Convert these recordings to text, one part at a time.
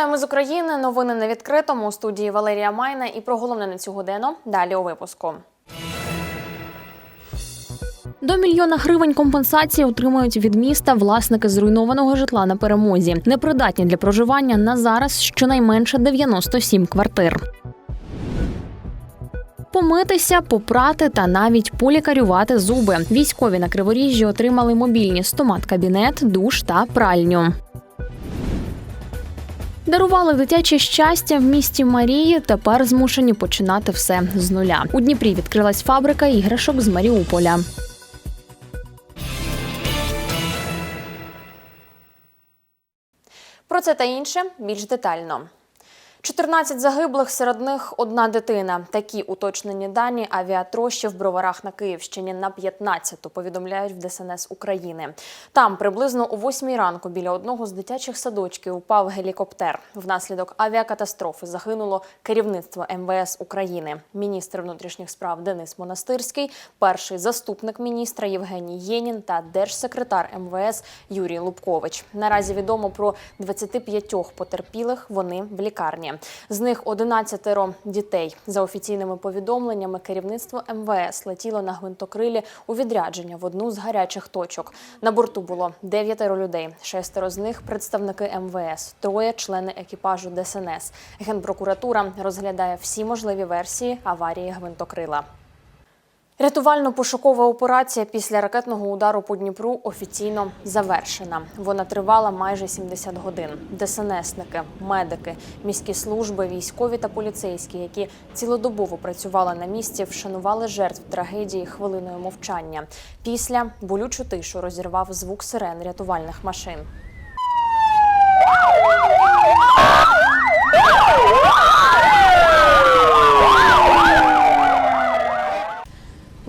Вітаємо з України. Новини на відкритому у студії Валерія Майна і про головне на цю годину. Далі у випуску. До мільйона гривень компенсації отримають від міста власники зруйнованого житла на перемозі. Непридатні для проживання на зараз щонайменше 97 квартир. Помитися, попрати та навіть полікарювати зуби. Військові на Криворіжжі отримали мобільні стомат-кабінет, душ та пральню. Дарували дитяче щастя в місті Марії. Тепер змушені починати все з нуля. У Дніпрі відкрилась фабрика іграшок з Маріуполя. Про це та інше більш детально. 14 загиблих, серед них одна дитина. Такі уточнені дані авіатрощі в броварах на Київщині на 15-ту, повідомляють в ДСНС України. Там приблизно о 8 ранку біля одного з дитячих садочків упав гелікоптер. Внаслідок авіакатастрофи загинуло керівництво МВС України. Міністр внутрішніх справ Денис Монастирський, перший заступник міністра Євгеній Єнін та держсекретар МВС Юрій Лубкович. Наразі відомо про 25 потерпілих. Вони в лікарні. З них 11 дітей. За офіційними повідомленнями, керівництво МВС летіло на гвинтокрилі у відрядження в одну з гарячих точок. На борту було дев'ятеро людей. Шестеро з них представники МВС, троє члени екіпажу ДСНС. Генпрокуратура розглядає всі можливі версії аварії гвинтокрила. Рятувально-пошукова операція після ракетного удару по Дніпру офіційно завершена. Вона тривала майже 70 годин. ДСНСники, медики, міські служби, військові та поліцейські, які цілодобово працювали на місці, вшанували жертв трагедії хвилиною мовчання. Після болючу тишу розірвав звук сирен рятувальних машин.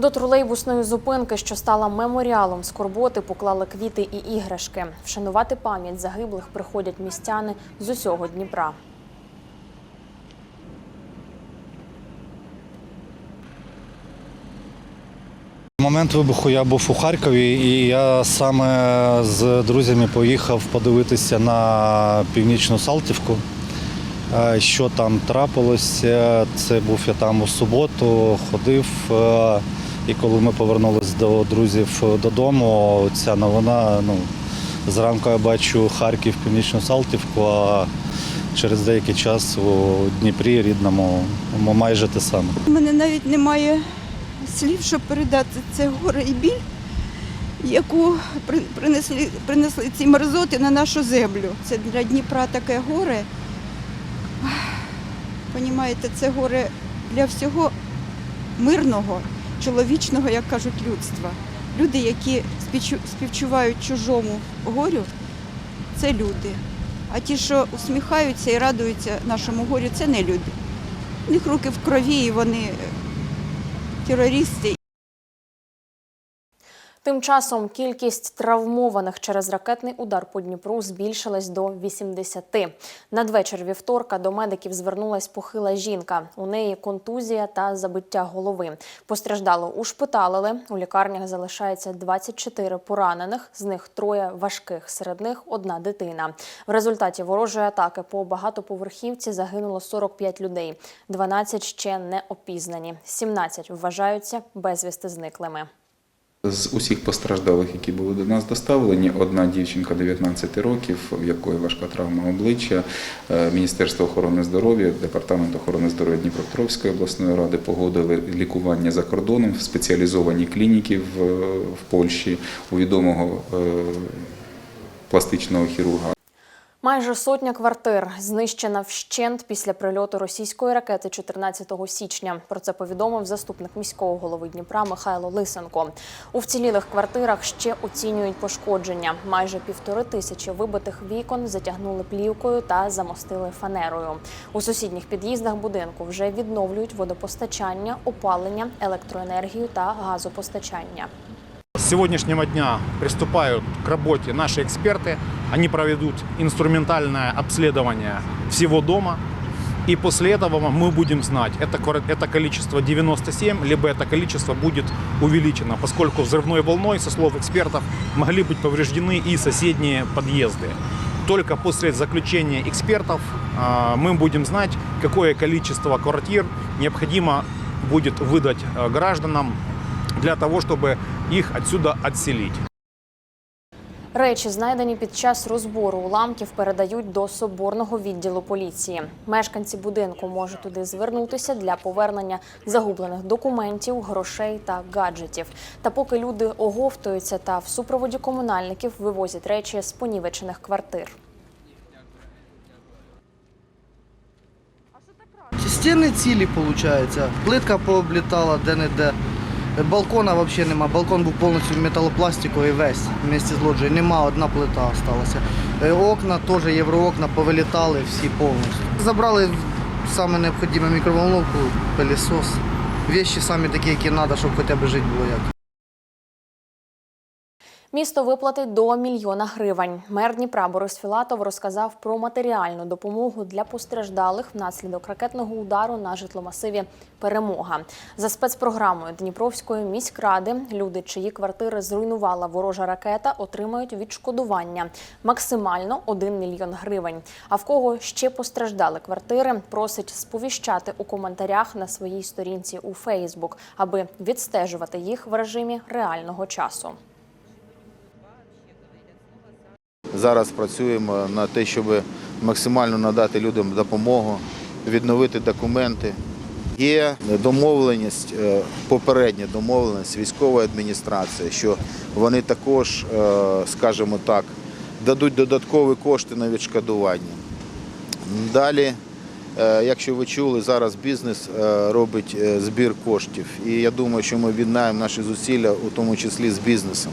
До тролейбусної зупинки, що стала меморіалом скорботи, поклали квіти і іграшки. Вшанувати пам'ять загиблих приходять містяни з усього Дніпра. Момент вибуху я був у Харкові, і я саме з друзями поїхав подивитися на північну Салтівку, е, що там трапилося. Це був я там у суботу, ходив. І коли ми повернулися до друзів додому, ця новина, ну, зранку я бачу Харків, північну Салтівку, а через деякий час у Дніпрі рідному майже те саме. У мене навіть немає слів, щоб передати це горе і біль, яку принесли, принесли ці мерзоти на нашу землю. Це для Дніпра таке горе. Понімаєте, це горе для всього мирного, чоловічного, як кажуть, людства. Люди, які співчувають чужому горю, це люди. А ті, що усміхаються і радуються нашому горю, це не люди. У них руки в крові, і вони е, терористи. Тим часом кількість травмованих через ракетний удар по Дніпру збільшилась до 80. Надвечір вівторка до медиків звернулась похила жінка. У неї контузія та забиття голови. Постраждало ушпиталили. У лікарнях залишається 24 поранених, з них троє важких. Серед них одна дитина. В результаті ворожої атаки по багатоповерхівці загинуло 45 людей. 12 ще не опізнані. 17 вважаються безвісти зниклими. З усіх постраждалих, які були до нас доставлені, одна дівчинка 19 років, в якої важка травма обличчя. Е, Міністерство охорони здоров'я, департамент охорони здоров'я Дніпропетровської обласної ради погодили лікування за кордоном в спеціалізованій клініці в, Польщі у відомого е, пластичного хірурга. Майже сотня квартир знищена вщент після прильоту російської ракети 14 січня. Про це повідомив заступник міського голови Дніпра Михайло Лисенко. У вцілілих квартирах ще оцінюють пошкодження. Майже півтори тисячі вибитих вікон затягнули плівкою та замостили фанерою. У сусідніх під'їздах будинку вже відновлюють водопостачання, опалення, електроенергію та газопостачання. С сегодняшнего дня приступают к работе наши эксперты. Они проведут инструментальное обследование всего дома. И после этого мы будем знать, это, это количество 97, либо это количество будет увеличено, поскольку взрывной волной, со слов экспертов, могли быть повреждены и соседние подъезды. только после заключения экспертов а, мы будем знать, какое количество квартир необходимо будет выдать а, гражданам для того, чтобы их отсюда отселить. Речі, знайдені під час розбору уламків, передають до соборного відділу поліції. Мешканці будинку можуть туди звернутися для повернення загублених документів, грошей та гаджетів. Та поки люди оговтуються та в супроводі комунальників вивозять речі з понівечених квартир. Стіни цілі, виходить. Плитка пооблітала де-не-де. Балкона взагалі нема. Балкон був повністю металопластиковий весь вместе з лоджією. Нема, одна плита залишилася. Окна теж євроокна повилітали всі повністю. Забрали саме необхідне мікроволновку, пилісос. Вещі самі такі, які треба, щоб хоча б жити було як. Місто виплатить до мільйона гривень. Мер Дніпра Борис Філатов розказав про матеріальну допомогу для постраждалих внаслідок ракетного удару на житломасиві Перемога за спецпрограмою Дніпровської міськради. Люди, чиї квартири зруйнувала ворожа ракета, отримають відшкодування максимально 1 мільйон гривень. А в кого ще постраждали квартири, просить сповіщати у коментарях на своїй сторінці у Фейсбук, аби відстежувати їх в режимі реального часу. Зараз працюємо на те, щоб максимально надати людям допомогу, відновити документи. Є домовленість, е, попередня домовленість військової адміністрації, що вони також, е, скажімо так, дадуть додаткові кошти на відшкодування. Далі, е, якщо ви чули, зараз бізнес робить збір коштів. І я думаю, що ми віднаємо наші зусилля, у тому числі з бізнесом.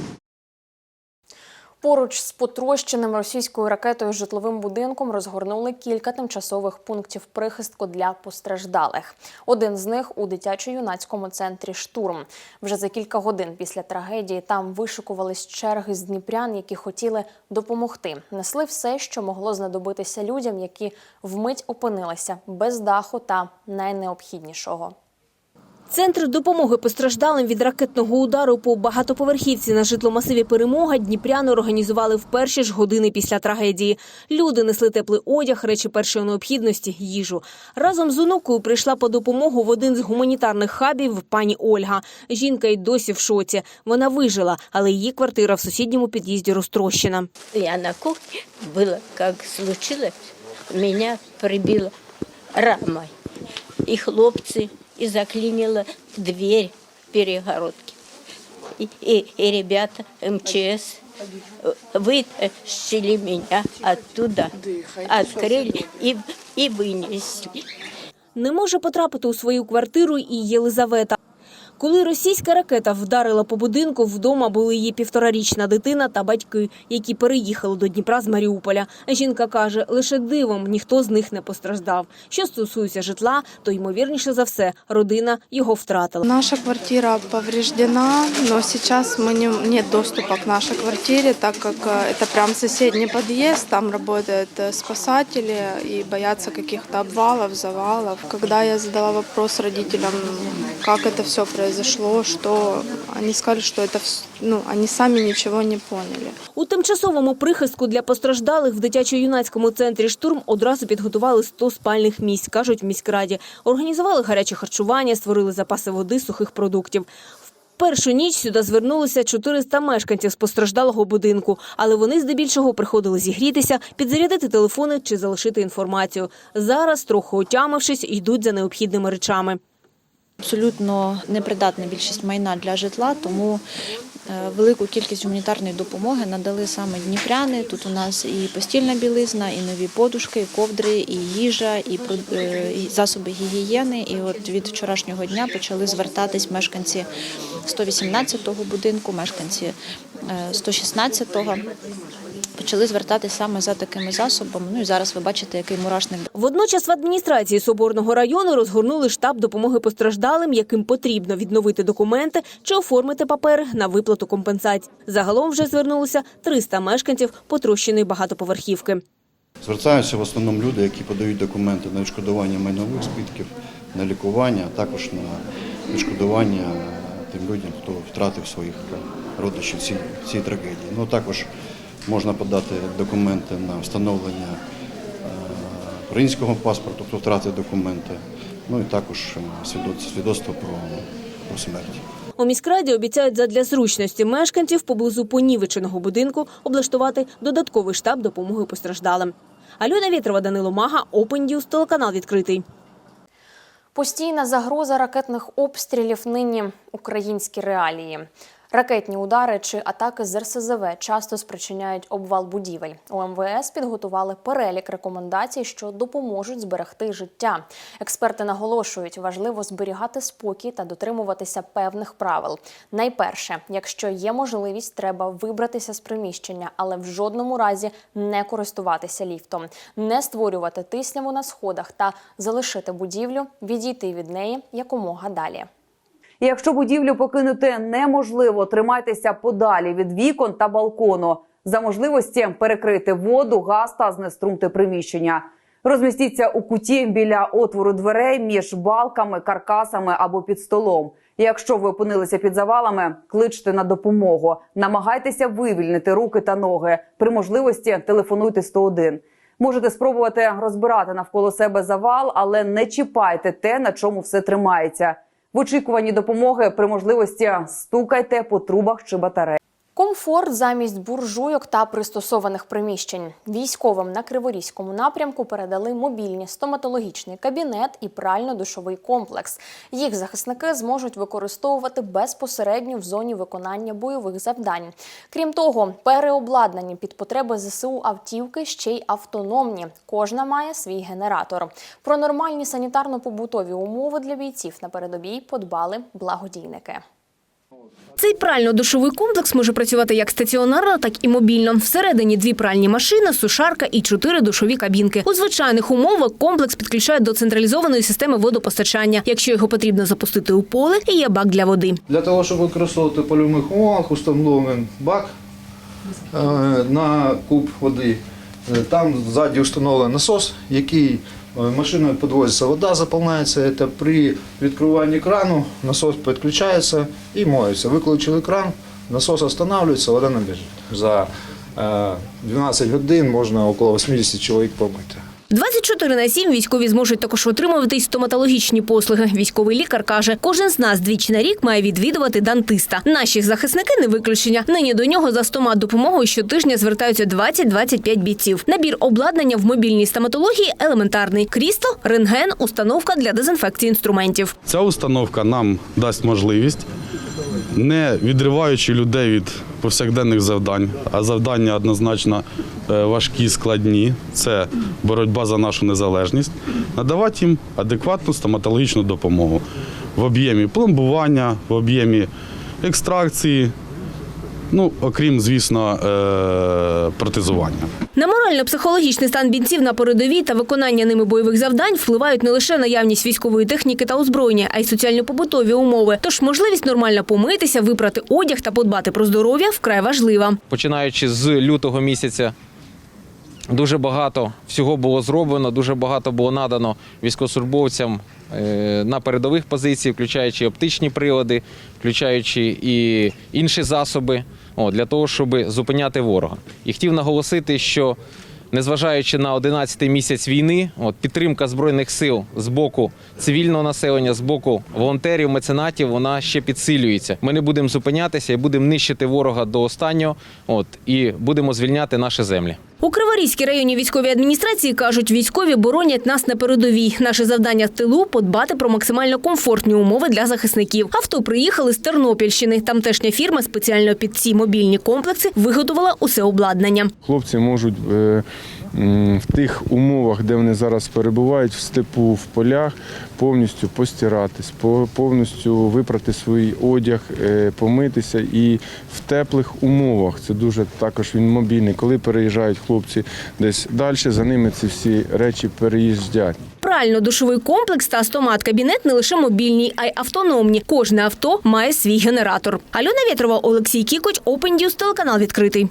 Поруч з потрощеним російською ракетою житловим будинком розгорнули кілька тимчасових пунктів прихистку для постраждалих. Один з них у дитячо-юнацькому центрі Штурм. Вже за кілька годин після трагедії там вишикувались черги з дніпрян, які хотіли допомогти. Несли все, що могло знадобитися людям, які вмить опинилися без даху та найнеобхіднішого. Центр допомоги постраждалим від ракетного удару по багатоповерхівці на житломасиві Перемога Дніпряни організували в перші ж години після трагедії. Люди несли теплий одяг, речі першої необхідності, їжу. Разом з онукою прийшла по допомогу в один з гуманітарних хабів пані Ольга. Жінка й досі в шоці. Вона вижила, але її квартира в сусідньому під'їзді розтрощена. Я на кухне было, как случилось, меня прибило рамой. И хлопцы, и заклинило дверь перегородки. И, и, и ребята МЧС э, вытащили меня оттуда, открыли и, и вынесли. Не може потрапити у свою квартиру і Єлизавета. Коли російська ракета вдарила по будинку, вдома були її півторарічна дитина та батьки, які переїхали до Дніпра з Маріуполя. Жінка каже, лише дивом ніхто з них не постраждав. Що стосується житла, то ймовірніше за все, родина його втратила. Наша квартира повреждена, но сейчас мы не, нет доступа к нашей квартире, так как э, это прям соседний подъезд, там работают э, спасатели и боятся каких-то обвалов, завалов. Когда я задала вопрос родителям, как это все произошло, что они сказали, что это ну, они сами ничего не поняли. У тимчасовому прихистку для постраждалих в дитячо-юнацькому центрі «Штурм» одразу підготували 100 спальних місць, кажуть в міськраді. Організували гаряче харчування, створили запаси води, сухих продуктів. Першу ніч сюди звернулися 400 мешканців з постраждалого будинку, але вони здебільшого приходили зігрітися, підзарядити телефони чи залишити інформацію. Зараз, трохи отямившись, йдуть за необхідними речами. Абсолютно непридатна більшість майна для житла, тому е, велику кількість гуманітарної допомоги надали саме дніпряни. Тут у нас і постільна білизна, і нові подушки, і ковдри, і їжа, і е, засоби гігієни. І от від вчорашнього дня почали звертатись мешканці 118-го будинку, мешканці е, 116-го. Почали звертатись саме за такими засобами. Ну і зараз ви бачите, який мурашник Водночас в адміністрації Соборного району розгорнули штаб допомоги постраждалим, яким потрібно відновити документи чи оформити папери на виплату компенсацій. Загалом вже звернулося 300 мешканців потрощеної багатоповерхівки. Звертаються в основному люди, які подають документи на відшкодування майнових збитків, на лікування, а також на відшкодування тим людям, хто втратив своїх родичів в цій, в цій трагедії. Ну також Можна подати документи на встановлення е, українського паспорту, хто втратив документи. Ну і також е, свідоцтво, свідоцтво про, про смерть. У міськраді обіцяють задля зручності мешканців поблизу понівеченого будинку облаштувати додатковий штаб допомоги постраждалим. Альона Вітрова, Данило Мага, Open News, телеканал відкритий. Постійна загроза ракетних обстрілів нині українські реалії. Ракетні удари чи атаки з РСЗВ часто спричиняють обвал будівель. У МВС підготували перелік рекомендацій, що допоможуть зберегти життя. Експерти наголошують, важливо зберігати спокій та дотримуватися певних правил. Найперше, якщо є можливість, треба вибратися з приміщення, але в жодному разі не користуватися ліфтом, не створювати тисняву на сходах та залишити будівлю, відійти від неї якомога далі. Якщо будівлю покинути неможливо, тримайтеся подалі від вікон та балкону. За можливості перекрити воду, газ та знеструмти приміщення. Розмістіться у куті біля отвору дверей між балками, каркасами або під столом. Якщо ви опинилися під завалами, кличте на допомогу. Намагайтеся вивільнити руки та ноги. При можливості телефонуйте 101. Можете спробувати розбирати навколо себе завал, але не чіпайте те, на чому все тримається. В очікуванні допомоги при можливості стукайте по трубах чи батареях. Комфорт замість буржуйок та пристосованих приміщень. Військовим на Криворізькому напрямку передали мобільні стоматологічний кабінет і прально-душовий комплекс. Їх захисники зможуть використовувати безпосередньо в зоні виконання бойових завдань. Крім того, переобладнані під потреби ЗСУ автівки ще й автономні. Кожна має свій генератор. Про нормальні санітарно-побутові умови для бійців на передовій подбали благодійники. Цей прально-душовий комплекс може працювати як стаціонарно, так і мобільно. Всередині дві пральні машини, сушарка і чотири душові кабінки. У звичайних умовах комплекс підключають до централізованої системи водопостачання. Якщо його потрібно запустити у поле, і є бак для води. Для того, щоб використовувати польових умовах, установлений бак е, на куб води. Е, Там ззаді встановлений насос, який е, машиною підвозиться вода, заповняється. Це при відкриванні крану насос підключається і моється. Виключили кран, насос встановлюється, вода не біжить. За е, 12 годин можна около 80 чоловік помити. 24 на 7 військові зможуть також отримувати й стоматологічні послуги. Військовий лікар каже, кожен з нас двічі на рік має відвідувати дантиста. Наші захисники не виключення. Нині до нього за стомат допомогою щотижня звертаються 20-25 бійців. Набір обладнання в мобільній стоматології елементарний: крісло, рентген, установка для дезінфекції інструментів. Ця установка нам дасть можливість, не відриваючи людей від повсякденних завдань, а завдання однозначно е, важкі, складні. Це боротьба за нашу незалежність, надавати їм адекватну стоматологічну допомогу. В об'ємі пломбування, в об'ємі екстракції, ну, окрім, звісно, е, протезування. На морально-психологічний стан бійців на передовій та виконання ними бойових завдань впливають не лише наявність військової техніки та озброєння, а й соціально-побутові умови. Тож можливість нормально помитися, випрати одяг та подбати про здоров'я вкрай важлива. починаючи з лютого місяця. Дуже багато всього було зроблено, дуже багато було надано військовослужбовцям на передових позиціях, включаючи оптичні прилади, включаючи і інші засоби для того, щоб зупиняти ворога. І хотів наголосити, що незважаючи на 11-й місяць війни, підтримка збройних сил з боку цивільного населення, з боку волонтерів, меценатів, вона ще підсилюється. Ми не будемо зупинятися і будемо нищити ворога до останнього, і будемо звільняти наші землі. У Криворізькій районній військовій адміністрації кажуть, військові боронять нас на передовій. Наше завдання в тилу подбати про максимально комфортні умови для захисників. Авто приїхали з Тернопільщини. Тамтешня фірма спеціально під ці мобільні комплекси виготовила усе обладнання. Хлопці можуть е, в тих умовах, де вони зараз перебувають, в степу, в полях, повністю постиратись, повністю випрати свій одяг, е, помитися і в теплих умовах. Це дуже також він мобільний. Коли переїжджають хлопці десь далі, за ними ці всі речі переїздять. Прально-душовий комплекс та стомат-кабінет не лише мобільні, а й автономні. Кожне авто має свій генератор. Альона Вєтрова, Олексій Кікоч, Open News, телеканал відкритий.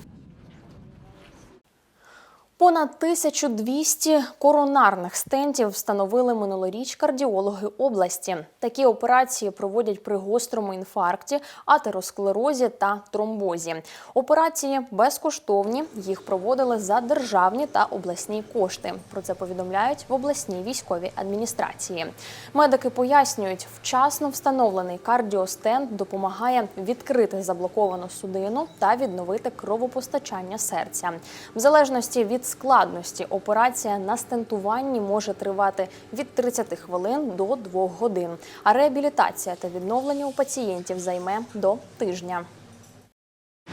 Понад 1200 коронарних стентів встановили минулоріч кардіологи області. Такі операції проводять при гострому інфаркті, атеросклерозі та тромбозі. Операції безкоштовні. Їх проводили за державні та обласні кошти. Про це повідомляють в обласній військовій адміністрації. Медики пояснюють, вчасно встановлений кардіостенд допомагає відкрити заблоковану судину та відновити кровопостачання серця. В залежності від складності операція на стентуванні може тривати від 30 хвилин до 2 годин, а реабілітація та відновлення у пацієнтів займе до тижня.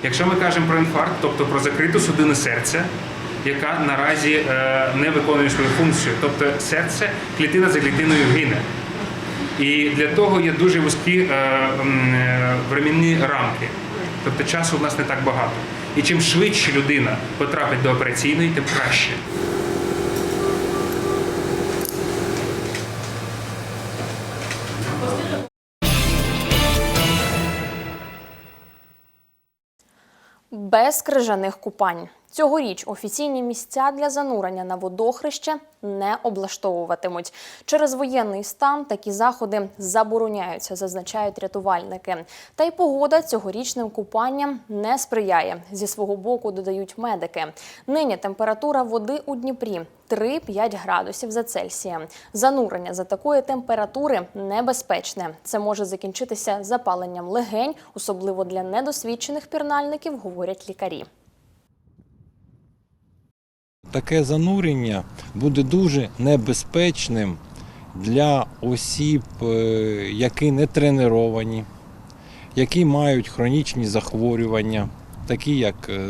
Якщо ми кажемо про інфаркт, тобто про закриту судину серця, яка наразі е, не виконує свою функцію, тобто серце клітина за клітиною гине. І для того є дуже вузькі е, е, временні рамки. Тобто часу в нас не так багато. І чим швидше людина потрапить до операційної, тим краще. Без крижаних купань. Цьогоріч офіційні місця для занурення на водохреще не облаштовуватимуть. Через воєнний стан такі заходи забороняються, зазначають рятувальники. Та й погода цьогорічним купанням не сприяє. Зі свого боку додають медики. Нині температура води у Дніпрі 3-5 градусів за Цельсієм. Занурення за такої температури небезпечне. Це може закінчитися запаленням легень, особливо для недосвідчених пірнальників, говорять лікарі. Таке занурення буде дуже небезпечним для осіб, е, які не треновані, які мають хронічні захворювання, такі як е,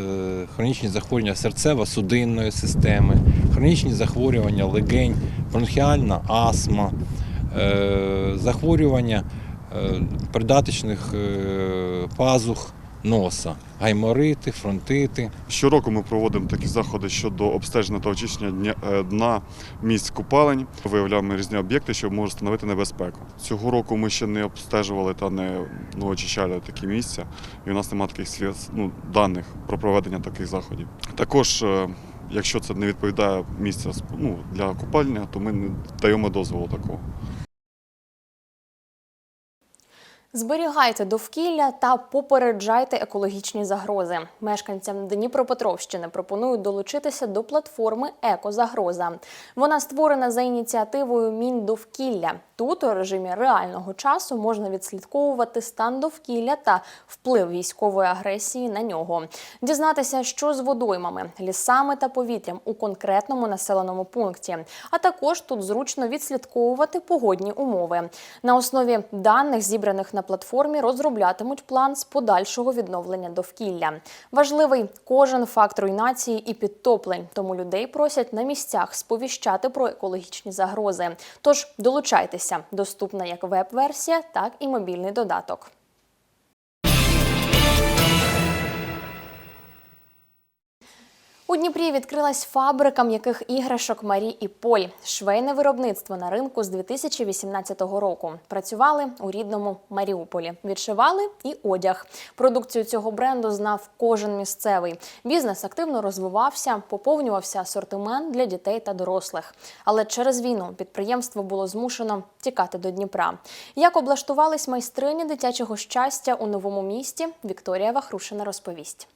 хронічні захворювання серцево-судинної системи, хронічні захворювання легень, бронхіальна астма, е, захворювання придаточних пазух носа, гайморити, фронтити. Щороку ми проводимо такі заходи щодо обстеження та очищення е, дна місць купалень. Виявляємо різні об'єкти, що можуть становити небезпеку. Цього року ми ще не обстежували та не ну, очищали такі місця, і у нас немає таких ну, даних про проведення таких заходів. Також, е, якщо це не відповідає місця ну, для купальня, то ми не даємо дозволу такого. Зберігайте довкілля та попереджайте екологічні загрози. Мешканцям Дніпропетровщини пропонують долучитися до платформи Екозагроза. Вона створена за ініціативою Міндовкілля. Тут у режимі реального часу можна відслідковувати стан довкілля та вплив військової агресії на нього, дізнатися, що з водоймами, лісами та повітрям у конкретному населеному пункті. А також тут зручно відслідковувати погодні умови. На основі даних, зібраних на платформі, розроблятимуть план з подальшого відновлення довкілля. Важливий кожен факт руйнації і підтоплень, тому людей просять на місцях сповіщати про екологічні загрози. Тож долучайтеся, доступна як веб-версія, так і мобільний додаток. У Дніпрі відкрилась фабрика м'яких іграшок Марі і Поль. Швейне виробництво на ринку з 2018 року. Працювали у рідному Маріуполі. Відшивали і одяг. Продукцію цього бренду знав кожен місцевий. Бізнес активно розвивався, поповнювався асортимент для дітей та дорослих. Але через війну підприємство було змушено тікати до Дніпра. Як облаштувались майстрині дитячого щастя у новому місті, Вікторія Вахрушина розповість.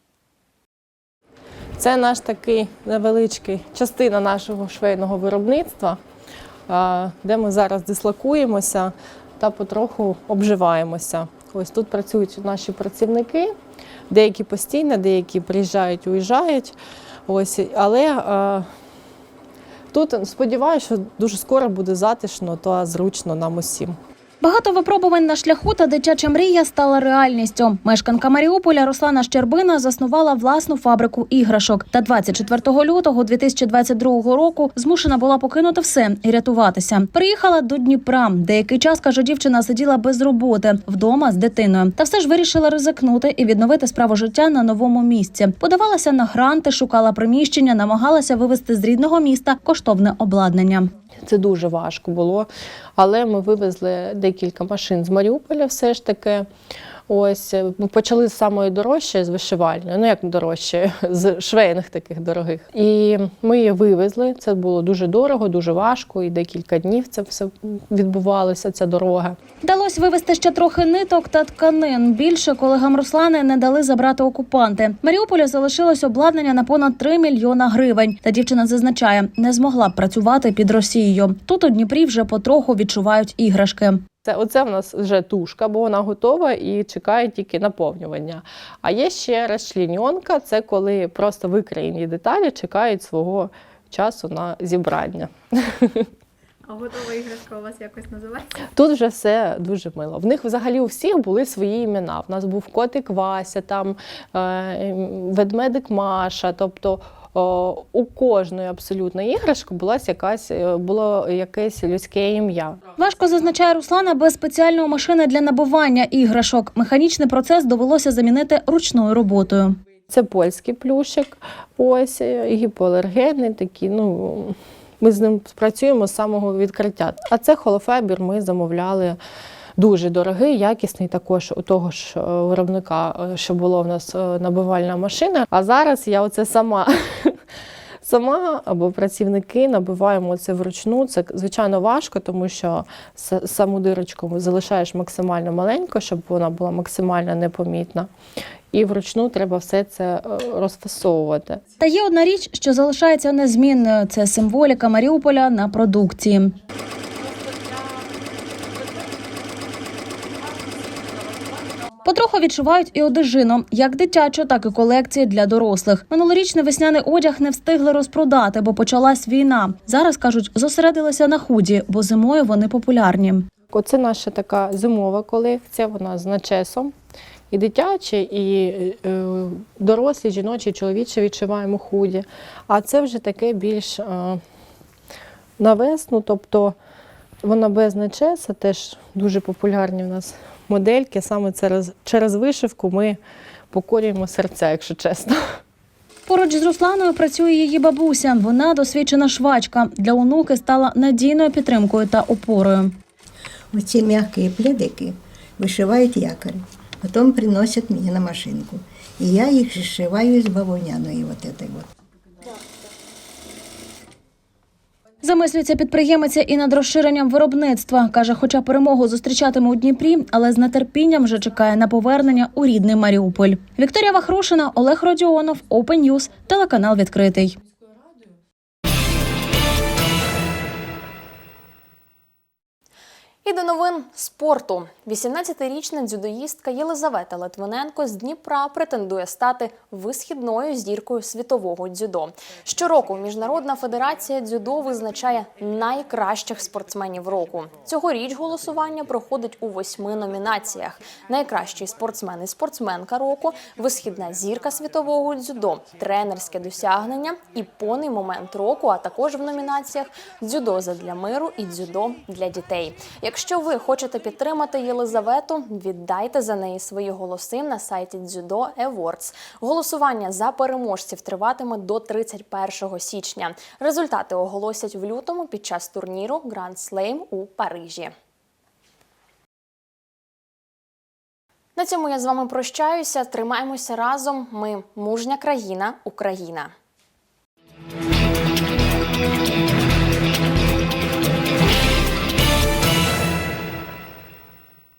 Це наш такий невеличкий частина нашого швейного виробництва, де ми зараз дислокуємося та потроху обживаємося. Ось тут працюють наші працівники, деякі постійно, деякі приїжджають, уїжджають. Ось, але тут сподіваюся, що дуже скоро буде затишно та зручно нам усім. Багато випробувань на шляху та дитяча мрія стала реальністю. Мешканка Маріуполя Руслана Щербина заснувала власну фабрику іграшок. Та 24 лютого 2022 року змушена була покинути все і рятуватися. Приїхала до Дніпра. Деякий час каже, дівчина сиділа без роботи вдома з дитиною. Та все ж вирішила ризикнути і відновити справу життя на новому місці. Подавалася на гранти, шукала приміщення, намагалася вивезти з рідного міста коштовне обладнання. Це дуже важко було, але ми вивезли декілька машин з Маріуполя все ж таки. Ось е, почали з самої дорожчої, з вишивальної, ну як дорожче, з швейних таких дорогих. І ми її вивезли. Це було дуже дорого, дуже важко, і декілька днів це все відбувалося, ця дорога. Вдалося вивезти ще трохи ниток та тканин. Більше колегам Руслани не дали забрати окупанти. Маріуполі залишилось обладнання на понад 3 мільйона гривень. Та дівчина зазначає, не змогла працювати під Росією. Тут у Дніпрі вже потроху відчувають іграшки. Це оце в нас вже тушка, бо вона готова і чекає тільки наповнювання. А є ще розчліньонка, це коли просто викраєні деталі чекають свого часу на зібрання. А готова іграшка у вас якось називається? Тут вже все дуже мило. В них взагалі у всіх були свої імена. В нас був котик Вася, там е, ведмедик Маша. Тобто у кожної абсолютно іграшки була якась е, було якесь людське ім'я. Важко зазначає Руслана без спеціальної машини для набування іграшок. Механічний процес довелося замінити ручною роботою. Це польський плюшик, ось е, гіпоалергенний такий. Ну ми з ним працюємо з самого відкриття. А це холофебір ми замовляли. Дуже дорогий, якісний також у того ж е, виробника, е, що було в нас е, набивальна машина. А зараз я оце сама сама або працівники набиваємо це вручну. Це звичайно важко, тому що саму дирочку залишаєш максимально маленько, щоб вона була максимально непомітна. І вручну треба все це розфасовувати. Та є одна річ, що залишається незмінною: це символіка Маріуполя на продукції. Потроху відчувають і одежину, як дитячу, так і колекції для дорослих. Минулорічний весняний одяг не встигли розпродати, бо почалась війна. Зараз кажуть, зосередилися на худі, бо зимою вони популярні. Оце наша така зимова колекція, вона з начесом. І дитячі, і е, дорослі, жіночі, чоловічі відчуваємо худі. А це вже таке більш е, на весну, тобто вона без начеса, теж дуже популярні в нас модельки. Саме через, через вишивку ми покорюємо серця, якщо чесно. Поруч з Русланою працює її бабуся. Вона досвідчена швачка. Для онуки стала надійною підтримкою та опорою. Оці м'які пледики вишивають якорь, потім приносять мені на машинку. І я їх зшиваю з бавовняної вот этой вот. Замислюється підприємиця і над розширенням виробництва. Каже, хоча перемогу зустрічатиме у Дніпрі, але з нетерпінням вже чекає на повернення у рідний Маріуполь. Вікторія Вахрушина, Олег Родіонов, Open News, телеканал відкритий. І до новин спорту. 18-річна дзюдоїстка Єлизавета Литвиненко з Дніпра претендує стати висхідною зіркою світового дзюдо. Щороку Міжнародна федерація дзюдо визначає найкращих спортсменів року. Цьогоріч голосування проходить у восьми номінаціях: найкращий спортсмен і спортсменка року, висхідна зірка світового дзюдо, тренерське досягнення і повний момент року, а також в номінаціях дзюдо задля миру і дзюдо для дітей. Якщо ви хочете підтримати Єлизавету, віддайте за неї свої голоси на сайті Дзюдо Awards. Голосування за переможців триватиме до 31 січня. Результати оголосять в лютому під час турніру Grand Slam у Парижі. На цьому я з вами прощаюся. Тримаємося разом. Ми мужня країна, Україна.